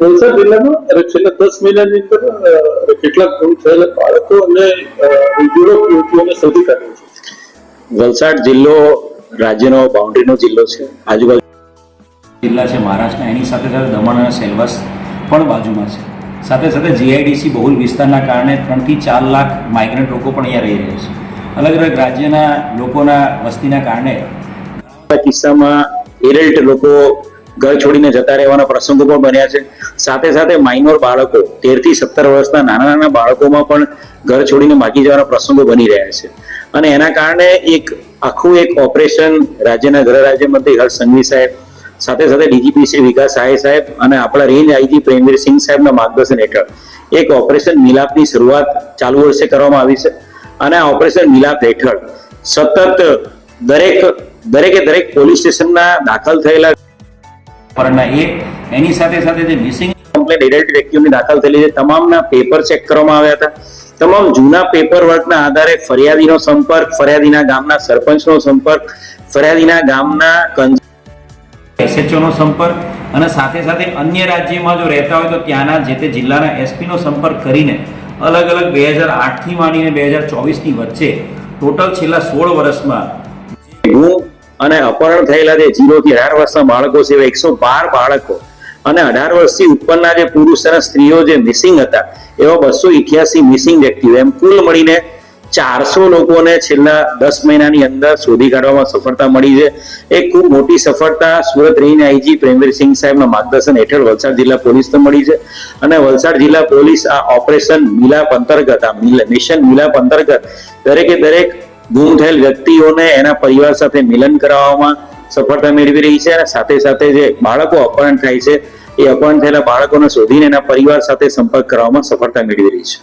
વલસાડ જિલ્લામાં છેલ્લા દસ મહિનાની અંદર કેટલાક ગુમ થયેલા બાળકો અને અ, યુવક યુવતીઓને શોધી કાઢ્યું છે. વલસાડ જિલ્લો રાજ્યનો બાઉન્ડ્રીનો જિલ્લો છે. આજુબાજુ જિલ્લા છે મહારાષ્ટ્રના. એની સાથે સાથે દમણ અને સેલવાસ પણ બાજુમાં છે. સાથે સાથે જીઆઈડીસી બહુલ વિસ્તારના કારણે ત્રણથી ચાર લાખ માઇગ્રન્ટ લોકો પણ અહીંયા રહી રહ્યા છે. અલગ અલગ રાજ્યના લોકોના વસ્તીના કારણે કિસ્સામાં એરલ્ટ લોકો ઘર છોડીને જતા રહેવાના પ્રસંગો પણ બન્યા છે. સાથે સાથે માઇનોર બાળકો તેરથી સત્તર વર્ષના નાના નાના બાળકોમાં પણ ઘર છોડીને માગી જવાના પ્રસંગો બની રહ્યા છે. અને એના કારણે એક આખું એક ઓપરેશન રાજ્યના ગૃહ રાજ્યમંત્રી હર્ષ સંઘવી સાહેબ, સાથે સાથે ડીજીપી શ્રી વિકાસ સાહે સાહેબ અને આપણા રેન્જ આઈજી પ્રેમવીર સિંહ સાહેબના માર્ગદર્શન હેઠળ એક ઓપરેશન મિલાપની શરૂઆત ચાલુ વર્ષે કરવામાં આવી છે. અને આ ઓપરેશન મિલાપ હેઠળ સતત દરેક, દરેકે દરેક પોલીસ સ્ટેશનના દાખલ થયેલા પરણના એ એની સાથે સાથે જે મિસિંગ કમ્પ્લેટ એડલ્ટ વ્યક્તિઓની દાખલ થયેલી છે. તમામના પેપર ચેક કરવામાં આવ્યા હતા. તમામ જૂના પેપર વર્કના આધારે ફરિયાદીનો સંપર્ક ફરિયાદીના ગામના સરપંચનો સંપર્ક ફરિયાદીના ગામના એસએચઓનો સંપર્ક અને સાથે સાથે અન્ય રાજ્યમાં જો રહેતા હોય તો ત્યાંના જે તે જિલ્લાના એસપીનો સંપર્ક કરીને અલગ અલગ બે હજાર આઠથી માંડીને બે હજાર ચોવીસની વચ્ચે ટોટલ છેલ્લા સોળ વર્ષમાં ગુમ અને અપહરણ થયેલા જે થી અઢાર વર્ષના બાળકો છે એકસો બાર બાળકો. અને અઢાર વર્ષથી ઉપરના જે પુરુષ અને સ્ત્રીઓ જે મિસિંગ હતા, એવા બસો ઇઠ્યાસી મિસિંગ વ્યક્તિઓ. એમ કુલ મળીને ચારસો લોકોને છેલ્લા દસ મહિનાની અંદર શોધી કાઢવામાં સફળતા મળી છે. એ ખૂબ મોટી સફળતા સુરત રેન્જ આઈજી પ્રેમવીરસિંહ સાહેબના માર્ગદર્શન હેઠળ વલસાડ જિલ્લા પોલીસને મળી છે. અને વલસાડ જિલ્લા પોલીસ આ ઓપરેશન મિલાપ અંતર્ગત, આ મિશન મિલાપ અંતર્ગત દરેકે દરેક ગુમ થયેલ વ્યક્તિઓને એના પરિવાર સાથે મિલન કરાવવામાં સફળતા મેળવી રહી છે અને સાથે સાથે જે બાળકો અપહરણ થાય છે, એ અપહરણ થયેલા બાળકોને શોધીને એના પરિવાર સાથે સંપર્ક કરવામાં સફળતા મેળવી રહી છે.